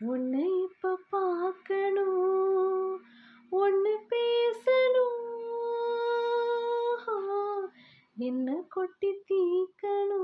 உன்னை இப்போ பார்க்கணும் ஒன்று பேசணும். என்ன கொட்டி தீக்கணும்.